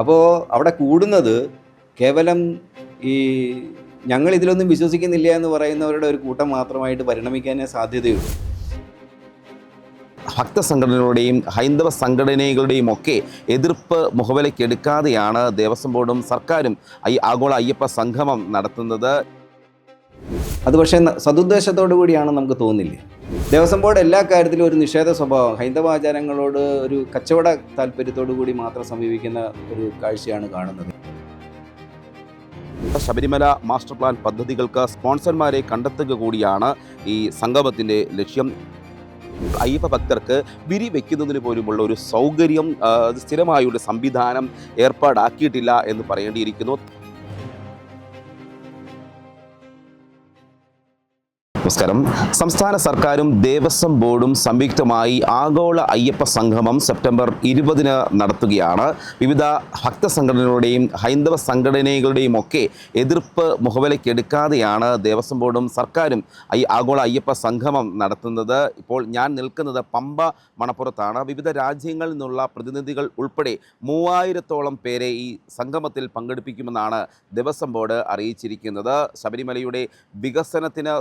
അപ്പോൾ അവിടെ കൂടുന്നത് കേവലം ഈ ഞങ്ങൾ ഇതിലൊന്നും വിശ്വസിക്കുന്നില്ല എന്ന് പറയുന്നവരുടെ ഒരു കൂട്ടം മാത്രമായിട്ട് പരിണമിക്കാനേ സാധ്യതയുള്ളൂ. ഭക്തസംഘടനകളുടെയും ഹൈന്ദവ സംഘടനകളുടെയും ഒക്കെ എതിർപ്പ് മുഖവിലയ്ക്കെടുക്കാതെയാണ് ദേവസ്വം ബോർഡും സർക്കാരും ഈ ആഗോള അയ്യപ്പ സംഗമം നടത്തുന്നത്. അത് പക്ഷേ സതുദ്ദേശത്തോടു കൂടിയാണ് നമുക്ക് തോന്നില്ലേ ദേവസ്വം ബോർഡ് എല്ലാ കാര്യത്തിലും ഒരു നിഷേധ സ്വഭാവം. ഹൈന്ദവ ആചാരങ്ങളോട് ഒരു കച്ചവട താല്പര്യത്തോടു കൂടി മാത്രം സമീപിക്കുന്ന ഒരു കാഴ്ചയാണ് കാണുന്നത്. ശബരിമല മാസ്റ്റർ പ്ലാൻ പദ്ധതികൾക്ക് സ്പോൺസർമാരെ കണ്ടെത്തുക കൂടിയാണ് ഈ സംഗമത്തിന്റെ ലക്ഷ്യം. അയ്യപ്പ ഭക്തർക്ക് വിരി വെക്കുന്നതിന് പോലുമുള്ള ഒരു സൗകര്യം സ്ഥിരമായുള്ള സ്ഥിരമായ സംവിധാനം ഏർപ്പാടാക്കിയിട്ടില്ല എന്ന് പറയേണ്ടിയിരിക്കുന്നു. നമസ്കാരം. സംസ്ഥാന സർക്കാരും ദേവസ്വം ബോർഡും സംയുക്തമായി ആഗോള അയ്യപ്പ സംഗമം സെപ്റ്റംബർ ഇരുപതിന് നടത്തുകയാണ്. വിവിധ ഭക്ത ഭക്തസംഘടനകളുടെയും ഹൈന്ദവ സംഘടനകളുടെയും ഒക്കെ എതിർപ്പ് മുഖവിലയ്ക്കെടുക്കാതെയാണ് ദേവസ്വം ബോർഡും സർക്കാരും ഈ ആഗോള അയ്യപ്പ സംഗമം നടത്തുന്നത്. ഇപ്പോൾ ഞാൻ നിൽക്കുന്നത് പമ്പ മണപ്പുറത്താണ്. വിവിധ രാജ്യങ്ങളിൽ നിന്നുള്ള പ്രതിനിധികൾ ഉൾപ്പെടെ മൂവായിരത്തോളം പേരെ ഈ സംഗമത്തിൽ പങ്കെടുപ്പിക്കുമെന്നാണ് ദേവസ്വം ബോർഡ് അറിയിച്ചിരിക്കുന്നത്. ശബരിമലയുടെ വികസനത്തിന്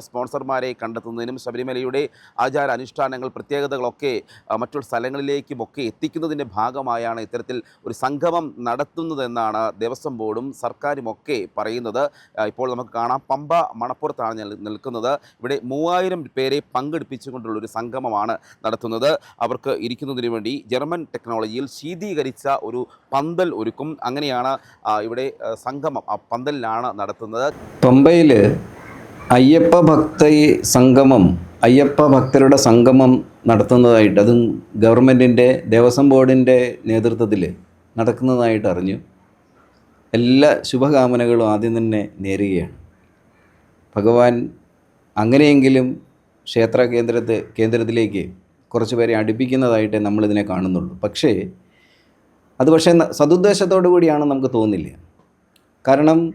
സ്പോൺസർമാരെ കണ്ടെത്തുന്നതിനും ശബരിമലയുടെ ആചാര അനുഷ്ഠാനങ്ങൾ പ്രത്യേകതകളൊക്കെ മറ്റുള്ള സ്ഥലങ്ങളിലേക്കുമൊക്കെ എത്തിക്കുന്നതിന്റെ ഭാഗമായാണ് ഇത്തരത്തിൽ ഒരു സംഗമം നടത്തുന്നതെന്നാണ് ദേവസ്വം ബോർഡും സർക്കാരുമൊക്കെ പറയുന്നത്. ഇപ്പോൾ നമുക്ക് കാണാം. പമ്പ മണപ്പുറത്താണ് നിൽക്കുന്നത്. ഇവിടെ മൂവായിരം പേരെ പങ്കെടുപ്പിച്ചുകൊണ്ടുള്ള ഒരു സംഗമമാണ് നടത്തുന്നത്. അവർക്ക് ഇരിക്കുന്നതിന് വേണ്ടി ജർമ്മൻ ടെക്നോളജിയിൽ ശീതീകരിച്ച ഒരു പന്തൽ ഒരുക്കും. അങ്ങനെയാണ് ഇവിടെ സംഗമം ആ പന്തലിലാണ് നടത്തുന്നത്. പമ്പയിൽ അയ്യപ്പ ഭക്ത സംഗമം അയ്യപ്പ ഭക്തരുടെ സംഗമം നടത്തുന്നതായിട്ട് അതും ഗവൺമെന്റിന്റെ ദേവസ്വം ബോർഡിന്റെ നേതൃത്വത്തിൽ നടക്കുന്നതായിട്ട് അറിഞ്ഞു. എല്ലാ ശുഭകാമനകളും ആദ്യം തന്നെ നേരുകയാണ്. ഭഗവാൻ അങ്ങനെയെങ്കിലും ക്ഷേത്ര കേന്ദ്രത്തെ കേന്ദ്രത്തിലേക്ക് കുറച്ച് പേരെ അടുപ്പിക്കുന്നതായിട്ടേ നമ്മളിതിനെ കാണുന്നുള്ളൂ. പക്ഷേ അത് പക്ഷേ സതുദ്ദേശത്തോടു കൂടിയാണ് നമുക്ക് തോന്നില്ല. കാരണം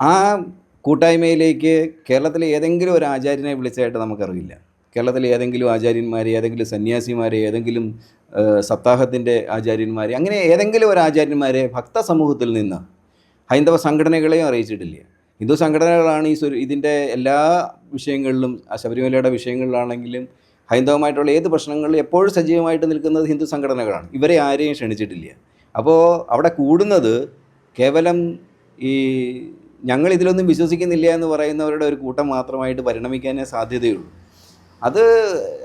ആ കൂട്ടായ്മയിലേക്ക് കേരളത്തിലെ ഏതെങ്കിലും ഒരു ആചാര്യനെ വിളിച്ചതായിട്ട് നമുക്കറിയില്ല. കേരളത്തിലെ ഏതെങ്കിലും ആചാര്യന്മാരെ ഏതെങ്കിലും സന്യാസിമാരെ ഏതെങ്കിലും സപ്താഹത്തിന്റെ ആചാര്യന്മാരെ അങ്ങനെ ഏതെങ്കിലും ഒരു ആചാര്യന്മാരെ ഭക്ത സമൂഹത്തിൽ നിന്ന് ഹൈന്ദവ സംഘടനകളെയും അറിയിച്ചിട്ടില്ല. ഹിന്ദു സംഘടനകളാണ് ഈ ഇതിന്റെ എല്ലാ വിഷയങ്ങളിലും ശബരിമലയുടെ വിഷയങ്ങളിലാണെങ്കിലും ഹൈന്ദവമായിട്ടുള്ള ഏത് പ്രശ്നങ്ങളിലും എപ്പോഴും സജീവമായിട്ട് നിൽക്കുന്നത് ഹിന്ദു സംഘടനകളാണ്. ഇവരെ ആരെയും ക്ഷണിച്ചിട്ടില്ല. അപ്പോൾ അവിടെ കൂടുന്നത് കേവലം ഈ ഞങ്ങൾ ഇതിലൊന്നും വിശ്വസിക്കുന്നില്ല എന്ന് പറയുന്നവരുടെ ഒരു കൂട്ടം മാത്രമായിട്ട് പരിണമിക്കാനേ സാധ്യതയുള്ളൂ. അത്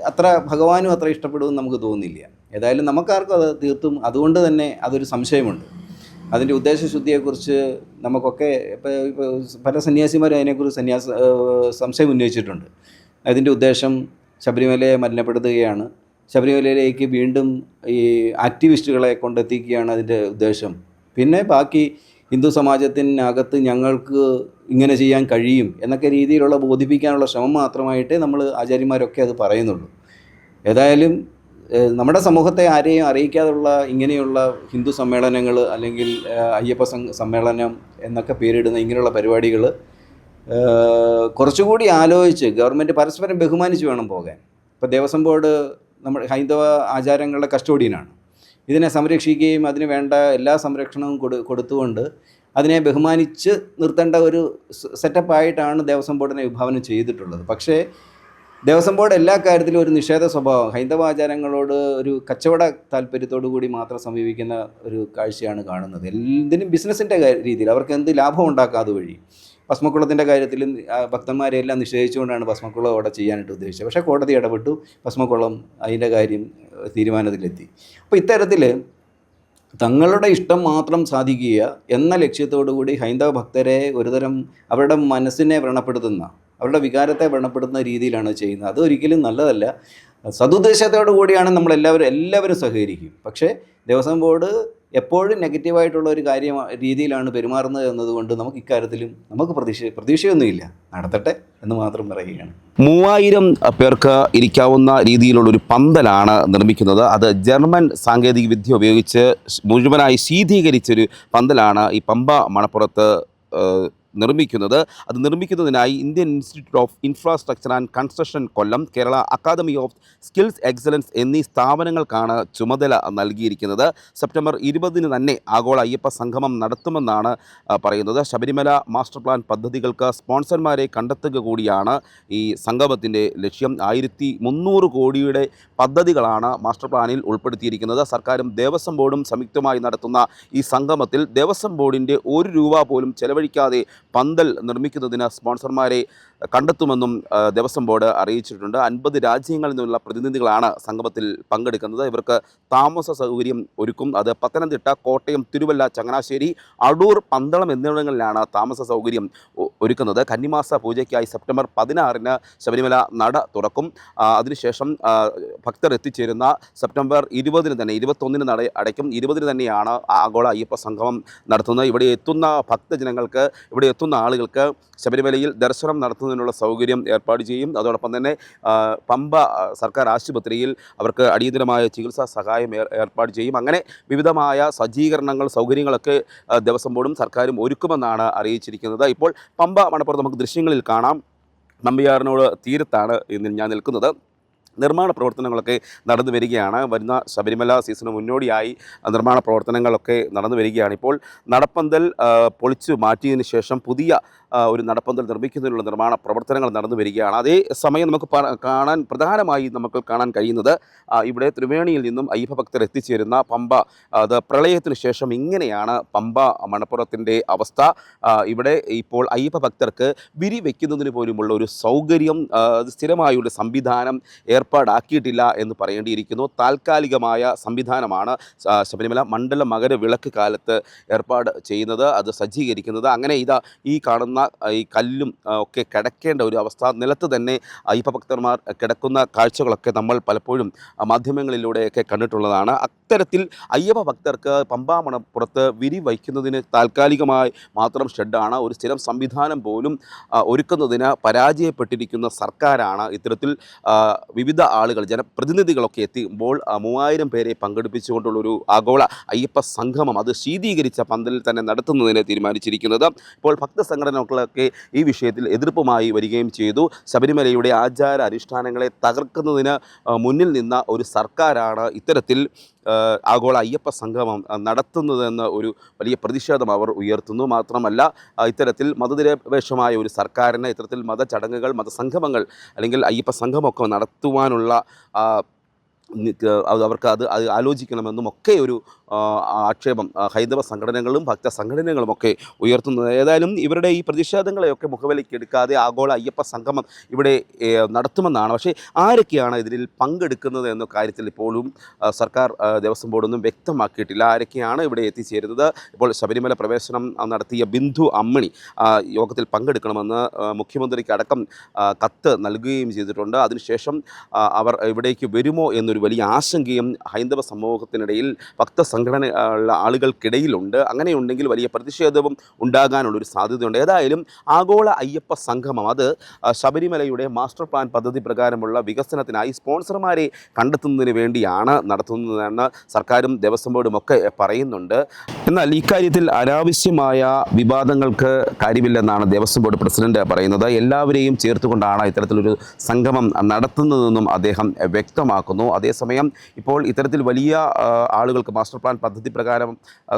അത്ര ഭഗവാനും അത്ര ഇഷ്ടപ്പെടുമെന്ന് നമുക്ക് തോന്നുന്നില്ല. ഏതായാലും നമുക്കാർക്കും അത് തീർത്തും അതുകൊണ്ട് തന്നെ അതൊരു സംശയമുണ്ട്. അതിന്റെ ഉദ്ദേശശുദ്ധിയെക്കുറിച്ച് നമുക്കൊക്കെ ഇപ്പോൾ ഇപ്പോൾ പല സന്യാസിമാരും അതിനെക്കുറിച്ച് സന്യാസ സംശയം ഉന്നയിച്ചിട്ടുണ്ട്. അതിന്റെ ഉദ്ദേശം ശബരിമലയെ മലിനപ്പെടുത്തുകയാണ് ശബരിമലയിലേക്ക് വീണ്ടും ഈ ആക്ടിവിസ്റ്റുകളെ കൊണ്ടെത്തിക്കുകയാണ് അതിന്റെ ഉദ്ദേശം. പിന്നെ ബാക്കി ഹിന്ദു സമാജത്തിനകത്ത് ഞങ്ങൾക്ക് ഇങ്ങനെ ചെയ്യാൻ കഴിയും എന്നൊക്കെ രീതിയിലുള്ള ബോധിപ്പിക്കാനുള്ള ശ്രമം മാത്രമായിട്ടേ നമ്മൾ ആചാര്യന്മാരൊക്കെ അത് പറയുന്നുള്ളൂ. ഏതായാലും നമ്മുടെ സമൂഹത്തെ ആരെയും അറിയിക്കാതുള്ള ഇങ്ങനെയുള്ള ഹിന്ദു സമ്മേളനങ്ങൾ അല്ലെങ്കിൽ അയ്യപ്പ സമ്മേളനം എന്നൊക്കെ പേരിടുന്ന ഇങ്ങനെയുള്ള പരിപാടികൾ കുറച്ചുകൂടി ആലോചിച്ച് ഗവൺമെന്റ് പരസ്പരം ബഹുമാനിച്ച് വേണം പോകാൻ. ഇപ്പോൾ ദേവസ്വം ബോർഡ് നമ്മുടെ ഹൈന്ദവ ആചാരങ്ങളുടെ കസ്റ്റോഡിയനാണ്. ഇതിനെ സംരക്ഷിക്കുകയും അതിന് വേണ്ട എല്ലാ സംരക്ഷണവും കൊടു കൊടുത്തുകൊണ്ട് അതിനെ ബഹുമാനിച്ച് നിർത്തേണ്ട ഒരു സെറ്റപ്പായിട്ടാണ് ദേവസ്വം ബോർഡിനെ വിഭാവനം ചെയ്തിട്ടുള്ളത്. പക്ഷേ ദേവസ്വം ബോർഡ് എല്ലാ കാര്യത്തിലും ഒരു നിഷേധ സ്വഭാവം. ഹൈന്ദവ ആചാരങ്ങളോട് ഒരു കച്ചവട താല്പര്യത്തോടു കൂടി മാത്രം സമീപിക്കുന്ന ഒരു കാഴ്ചയാണ് കാണുന്നത്. എന്തിനും ബിസിനസ്സിന്റെ രീതിയിൽ അവർക്ക് എന്ത് ലാഭം ഉണ്ടാക്കാതെ വഴി? ഭസ്മക്കുളത്തിന്റെ കാര്യത്തിൽ ഭക്തന്മാരെല്ലാം നിഷേധിച്ചുകൊണ്ടാണ് ഭസ്മക്കുളം അവിടെ ചെയ്യാനായിട്ട് ഉദ്ദേശിച്ചത്. പക്ഷേ കോടതി ഇടപെട്ടു ഭസ്മക്കുളം അതിന്റെ കാര്യം തീരുമാനത്തിലെത്തി. അപ്പോൾ ഇത്തരത്തിൽ തങ്ങളുടെ ഇഷ്ടം മാത്രം സാധിക്കുക എന്ന ലക്ഷ്യത്തോടു കൂടി ഹൈന്ദവ ഭക്തരെ ഒരുതരം അവരുടെ മനസ്സിനെ വ്രണപ്പെടുത്തുന്ന അവരുടെ വികാരത്തെ വ്രണപ്പെടുത്തുന്ന രീതിയിലാണ് ചെയ്യുന്നത്. അതൊരിക്കലും നല്ലതല്ല. സതുദ്ദേശത്തോടു കൂടിയാണ് നമ്മളെല്ലാവരും എല്ലാവരും സഹകരിക്കും. പക്ഷേ ദേവസ്വം ബോർഡ് എപ്പോഴും നെഗറ്റീവായിട്ടുള്ള ഒരു കാര്യ രീതിയിലാണ് പെരുമാറുന്നത് എന്നതുകൊണ്ട് നമുക്ക് ഇക്കാര്യത്തിലും നമുക്ക് പ്രതീക്ഷ പ്രതീക്ഷയൊന്നുമില്ല. നടത്തട്ടെ എന്ന് മാത്രം പറയുകയാണ്. മൂവായിരം പേർക്ക് ഇരിക്കാവുന്ന രീതിയിലുള്ള ഒരു പന്തലാണ് നിർമ്മിക്കുന്നത്. അത് ജർമ്മൻ സാങ്കേതിക വിദ്യ ഉപയോഗിച്ച് മുഴുവനായി ശീതീകരിച്ചൊരു പന്തലാണ് ഈ പമ്പ മണപ്പുറത്ത് നിർമ്മിക്കുന്നത്. അത് നിർമ്മിക്കുന്നതിനായി Indian Institute of Infrastructure and Construction Kollam Kerala Academy of Skills Excellence എന്നീ സ്ഥാപനങ്ങൾക്കാണ് ചുമതല നൽകിയിരിക്കുന്നത്. സെപ്റ്റംബർ ഇരുപതിന് തന്നെ ആഗോള അയ്യപ്പ സംഗമം നടത്തുമെന്നാണ് പറയുന്നത്. ശബരിമല മാസ്റ്റർ പ്ലാൻ പദ്ധതികൾക്ക് സ്പോൺസർമാരെ കണ്ടെത്തുക കൂടിയാണ് ഈ സംഗമത്തിന്റെ ലക്ഷ്യം. ആയിരത്തി മുന്നൂറ് കോടിയുടെ പദ്ധതികളാണ് മാസ്റ്റർ പ്ലാനിൽ ഉൾപ്പെടുത്തിയിരിക്കുന്നത്. സർക്കാരും ദേവസ്വം ബോർഡും സംയുക്തമായി നടത്തുന്ന ഈ സംഗമത്തിൽ ദേവസ്വം ബോർഡിന്റെ ഒരു രൂപ പോലും ചെലവഴിക്കാതെ പന്തൽ നിർമ്മിക്കുന്നതിന് സ്പോൺസർമാരെ കണ്ടെത്തുമെന്നും ദേവസ്വം ബോർഡ് അറിയിച്ചിട്ടുണ്ട്. അൻപത് രാജ്യങ്ങളിൽ നിന്നുള്ള പ്രതിനിധികളാണ് സംഗമത്തിൽ പങ്കെടുക്കുന്നത്. ഇവർക്ക് താമസ സൗകര്യം ഒരുക്കും. അത് പത്തനംതിട്ട കോട്ടയം തിരുവല്ല ചങ്ങനാശ്ശേരി അടൂർ പന്തളം എന്നിവിടങ്ങളിലാണ് താമസ സൗകര്യം ഒരുക്കുന്നത്. കന്നിമാസ പൂജയ്ക്കായി സെപ്റ്റംബർ പതിനാറിന് ശബരിമല നട തുറക്കും. അതിനുശേഷം ഭക്തർ എത്തിച്ചേരുന്ന സെപ്റ്റംബർ ഇരുപതിന് തന്നെ ഇരുപത്തൊന്നിന് നട അടയ്ക്കും. ഇരുപതിന് തന്നെയാണ് ആഗോള അയ്യപ്പ സംഗമം നടത്തുന്നത്. ഇവിടെ എത്തുന്ന ഭക്തജനങ്ങൾക്ക് ഇവിടെ എത്തുന്ന ആളുകൾക്ക് ശബരിമലയിൽ ദർശനം നടത്തുന്നതിനുള്ള സൗകര്യം ഏർപ്പാട് ചെയ്യും. അതോടൊപ്പം തന്നെ പമ്പ സർക്കാർ ആശുപത്രിയിൽ അവർക്ക് അടിയന്തരമായ ചികിത്സാ സഹായം ഏർ- ഏർപ്പാട് ചെയ്യും. അങ്ങനെ വിവിധമായ സജ്ജീകരണങ്ങൾ സൗകര്യങ്ങളൊക്കെ ദിവസം ബോർഡും സർക്കാരും ഒരുക്കുമെന്നാണ് അറിയിച്ചിരിക്കുന്നത്. ഇപ്പോൾ പമ്പ മണപ്പുറത്ത് നമുക്ക് ദൃശ്യങ്ങളിൽ കാണാം. നമ്പിയാറിനോട് തീരത്താണ് ഇന്ന് ഞാൻ നിൽക്കുന്നത്. നിർമ്മാണ പ്രവർത്തനങ്ങളൊക്കെ നടന്നു വരികയാണ്. വരുന്ന ശബരിമല സീസണ് മുന്നോടിയായി നിർമ്മാണ പ്രവർത്തനങ്ങളൊക്കെ നടന്നു വരികയാണ്. ഇപ്പോൾ നടപ്പന്തൽ പൊളിച്ചു മാറ്റിയതിന് ശേഷം പുതിയ ഒരു നടപ്പന്തൽ നിർമ്മിക്കുന്നതിനുള്ള നിർമ്മാണ പ്രവർത്തനങ്ങൾ നടന്നു വരികയാണ്. അതേ സമയം നമുക്ക് കാണാൻ പ്രധാനമായി നമുക്ക് കാണാൻ കഴിയുന്നത് ഇവിടെ ത്രിവേണിയിൽ നിന്നും അയ്യപ്പ ഭക്തർ എത്തിച്ചേരുന്ന പമ്പ അത് പ്രളയത്തിന് ശേഷം ഇങ്ങനെയാണ് പമ്പ മണപ്പുറത്തിന്റെ അവസ്ഥ. ഇവിടെ ഇപ്പോൾ അയ്യപ്പ ഭക്തർക്ക് വിരി വയ്ക്കുന്നതിന് പോലുമുള്ള ഒരു സൗകര്യം സ്ഥിരമായുള്ള സംവിധാനം ഏർപ്പാടാക്കിയിട്ടില്ല എന്ന് പറയേണ്ടിയിരിക്കുന്നു. താൽക്കാലികമായ സംവിധാനമാണ് ശബരിമല മണ്ഡല മകര വിളക്ക് കാലത്ത് ഏർപ്പാട് ചെയ്യുന്നത് അത് സജ്ജീകരിക്കുന്നത്. അങ്ങനെ ഇതാ ഈ കാണുന്ന ഈ കല്ലും ഒക്കെ കിടക്കേണ്ട ഒരു അവസ്ഥ നിലത്ത് തന്നെ അയ്യപ്പ ഭക്തന്മാർ കിടക്കുന്ന കാഴ്ചകളൊക്കെ നമ്മൾ പലപ്പോഴും മാധ്യമങ്ങളിലൂടെയൊക്കെ കണ്ടിട്ടുള്ളതാണ്. അത്തരത്തിൽ അയ്യപ്പ ഭക്തർക്ക് പമ്പാമണപ്പുറത്ത് വിരി വയ്ക്കുന്നതിന് താൽക്കാലികമായി മാത്രം ഷെഡാണ്. ഒരു സ്ഥിരം സംവിധാനം പോലും ഒരുക്കുന്നതിന് പരാജയപ്പെട്ടിരിക്കുന്ന സർക്കാരാണ് ഇത്തരത്തിൽ വിവിധ ആളുകൾ ജനപ്രതിനിധികളൊക്കെ എത്തുമ്പോൾ മൂവായിരം പേരെ പങ്കെടുപ്പിച്ചുകൊണ്ടുള്ളൊരു ആഗോള അയ്യപ്പ സംഗമം അത് ശീതീകരിച്ച പന്തലിൽ തന്നെ നടത്തുന്നതിന് തീരുമാനിച്ചിരിക്കുന്നത്. ഇപ്പോൾ ഭക്തസംഘടനകളൊക്കെ ഈ വിഷയത്തിൽ എതിർപ്പുമായി വരികയും ചെയ്തു. ശബരിമലയുടെ ആചാര അനുഷ്ഠാനങ്ങളെ തകർക്കുന്നതിന് മുന്നിൽ നിന്ന ഒരു സർക്കാരാണ് ഇത്തരത്തിൽ ആഗോള അയ്യപ്പ സംഗമം നടത്തുന്നതെന്ന ഒരു വലിയ പ്രതിഷേധം അവർ ഉയർത്തുന്നു. മാത്രമല്ല ഇത്തരത്തിൽ മതനിരപേക്ഷമായ ഒരു സർക്കാരിന് ഇത്തരത്തിൽ മതചടങ്ങുകൾ മതസംഗമങ്ങൾ അല്ലെങ്കിൽ അയ്യപ്പ സംഘമൊക്കെ നടത്തുവാനുള്ള അവർക്ക് അത് അത് ആലോചിക്കണമെന്നും ഒക്കെ ഒരു ആക്ഷേപം ഹൈന്ദവ സംഘടനകളും ഭക്ത സംഘടനകളുമൊക്കെ ഉയർത്തുന്നത്. ഏതായാലും ഇവരുടെ ഈ പ്രതിഷേധങ്ങളെയൊക്കെ മുഖവിലേക്ക് എടുക്കാതെ ആഗോള അയ്യപ്പ സംഗമം ഇവിടെ നടത്തുമെന്നാണ്. പക്ഷേ ആരൊക്കെയാണ് ഇതിൽ പങ്കെടുക്കുന്നത് എന്ന കാര്യത്തിൽ ഇപ്പോഴും സർക്കാർ ദേവസ്വം ബോർഡൊന്നും വ്യക്തമാക്കിയിട്ടില്ല. ആരൊക്കെയാണ് ഇവിടെ എത്തിച്ചേരുന്നത്? ഇപ്പോൾ ശബരിമല പ്രവേശനം നടത്തിയ ബിന്ദു അമ്മണി യോഗത്തിൽ പങ്കെടുക്കണമെന്ന് മുഖ്യമന്ത്രിക്ക് അടക്കം കത്ത് നൽകുകയും ചെയ്തിട്ടുണ്ട്. അതിനുശേഷം അവർ ഇവിടേക്ക് വരുമോ എന്നൊരു വലിയ ആശങ്കയും ഹൈന്ദവ സമൂഹത്തിനിടയിൽ ഭക്തസംഘടന ഉള്ള ആളുകൾക്കിടയിലുണ്ട്. അങ്ങനെയുണ്ടെങ്കിൽ വലിയ പ്രതിഷേധവും ഉണ്ടാകാനുള്ളൊരു സാധ്യതയുണ്ട്. ഏതായാലും ആഗോള അയ്യപ്പ സംഗമം അത് ശബരിമലയുടെ മാസ്റ്റർ പ്ലാൻ പദ്ധതി പ്രകാരമുള്ള വികസനത്തിനായി സ്പോൺസർമാരെ കണ്ടെത്തുന്നതിന് വേണ്ടിയാണ് നടത്തുന്നതെന്ന് സർക്കാരും ദേവസ്വം ബോർഡും ഒക്കെ പറയുന്നുണ്ട്. എന്നാൽ ഇക്കാര്യത്തിൽ അനാവശ്യമായ വിവാദങ്ങൾക്ക് കാര്യമില്ലെന്നാണ് ദേവസ്വം ബോർഡ് പ്രസിഡന്റ് പറയുന്നത്. എല്ലാവരെയും ചേർത്തുകൊണ്ടാണ് ഇത്തരത്തിലൊരു സംഗമം നടത്തുന്നതെന്നും അദ്ദേഹം വ്യക്തമാക്കുന്നു. അതേസമയം ഇപ്പോൾ ഇത്തരത്തിൽ വലിയ ആളുകൾക്ക് മാസ്റ്റർ പ്ലാൻ പദ്ധതി പ്രകാരം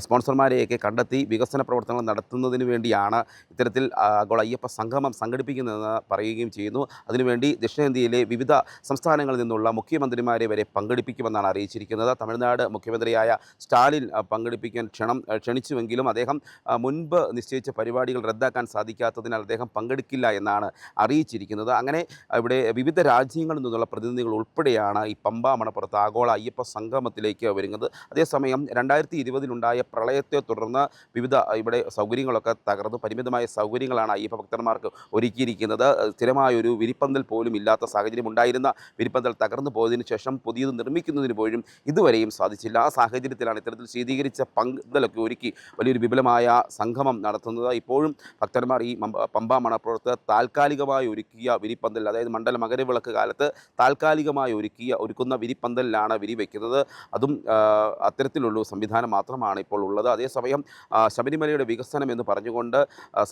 സ്പോൺസർമാരെയൊക്കെ കണ്ടെത്തി വികസന പ്രവർത്തനങ്ങൾ നടത്തുന്നതിന് വേണ്ടിയാണ് ഇത്തരത്തിൽ ആഗോള അയ്യപ്പ സംഗമം സംഘടിപ്പിക്കുന്നതെന്ന് പറയുകയും ചെയ്യുന്നു. അതിനുവേണ്ടി ദക്ഷിണേന്ത്യയിലെ വിവിധ സംസ്ഥാനങ്ങളിൽ നിന്നുള്ള മുഖ്യമന്ത്രിമാരെ വരെ പങ്കെടുപ്പിക്കുമെന്നാണ് അറിയിച്ചിരിക്കുന്നത്. തമിഴ്നാട് മുഖ്യമന്ത്രിയായ സ്റ്റാലിൻ പങ്കെടുപ്പിക്കാൻ ക്ഷണം ക്ഷണിച്ചുവെങ്കിലും അദ്ദേഹം മുൻപ് നിശ്ചയിച്ച പരിപാടികൾ റദ്ദാക്കാൻ സാധിക്കാത്തതിനാൽ അദ്ദേഹം പങ്കെടുക്കില്ല എന്നാണ് അറിയിച്ചിരിക്കുന്നത്. അങ്ങനെ ഇവിടെ വിവിധ രാജ്യങ്ങളിൽ നിന്നുള്ള പ്രതിനിധികൾ ഉൾപ്പെടെയാണ് ഈ പമ്പ മണപ്പുറത്ത് ആഗോള അയ്യപ്പ സംഗമത്തിലേക്ക് വരുന്നത്. അതേസമയം രണ്ടായിരത്തി ഇരുപതിലുണ്ടായ പ്രളയത്തെ തുടർന്ന് വിവിധ ഇവിടെ സൗകര്യങ്ങളൊക്കെ തകർന്നു. പരിമിതമായ സൗകര്യങ്ങളാണ് അയ്യപ്പ ഭക്തന്മാർക്ക് ഒരുക്കിയിരിക്കുന്നത്. സ്ഥിരമായ ഒരു വിരിപ്പന്തൽ പോലും ഇല്ലാത്ത സാഹചര്യം ഉണ്ടായിരുന്ന വിരിപ്പന്തൽ തകർന്നു പോയതിനു ശേഷം പുതിയത് നിർമ്മിക്കുന്നതിന് പോലും ഇതുവരെയും സാധിച്ചില്ല. ആ സാഹചര്യത്തിലാണ് ഇത്തരത്തിൽ ശീതീകരിച്ച പന്തലൊക്കെ ഒരുക്കി വലിയൊരു വിപുലമായ സംഗമം നടത്തുന്നത്. ഇപ്പോഴും ഭക്തന്മാർ ഈ പമ്പ മണപ്പുറത്ത് താൽക്കാലികമായി ഒരുക്കിയ വിരിപ്പന്തൽ അതായത് മണ്ഡല മകരവിളക്ക് കാലത്ത് താൽക്കാലികമായി ഒരുക്കിയ ഒരുക്കുന്ന വിരിപ്പന്തലിലാണ് വിരി വയ്ക്കുന്നത് അതും അത്തരത്തിലുള്ള സംവിധാനം മാത്രമാണ് ഇപ്പോൾ ഉള്ളത്. അതേസമയം ശബരിമലയുടെ വികസനം എന്ന് പറഞ്ഞുകൊണ്ട്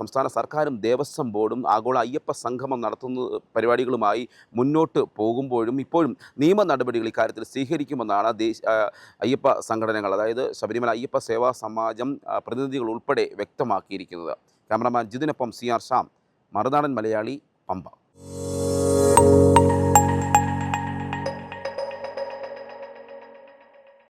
സംസ്ഥാന സർക്കാരും ദേവസ്വം ബോർഡും ആഗോള അയ്യപ്പ സംഗമം നടത്തുന്ന പരിപാടികളുമായി മുന്നോട്ട് പോകുമ്പോഴും ഇപ്പോഴും നിയമ നടപടികൾ ഇക്കാര്യത്തിൽ സ്വീകരിക്കുമെന്നാണ് അയ്യപ്പ സംഘടനകൾ അതായത് ശബരിമല അയ്യപ്പ സേവാ സമാജം പ്രതിനിധികൾ ഉൾപ്പെടെ വ്യക്തമാക്കിയിരിക്കുന്നത്. ക്യാമറമാൻ ജിതിനൊപ്പം സി ആർ ഷാം മറുനാടൻ മലയാളി പമ്പ.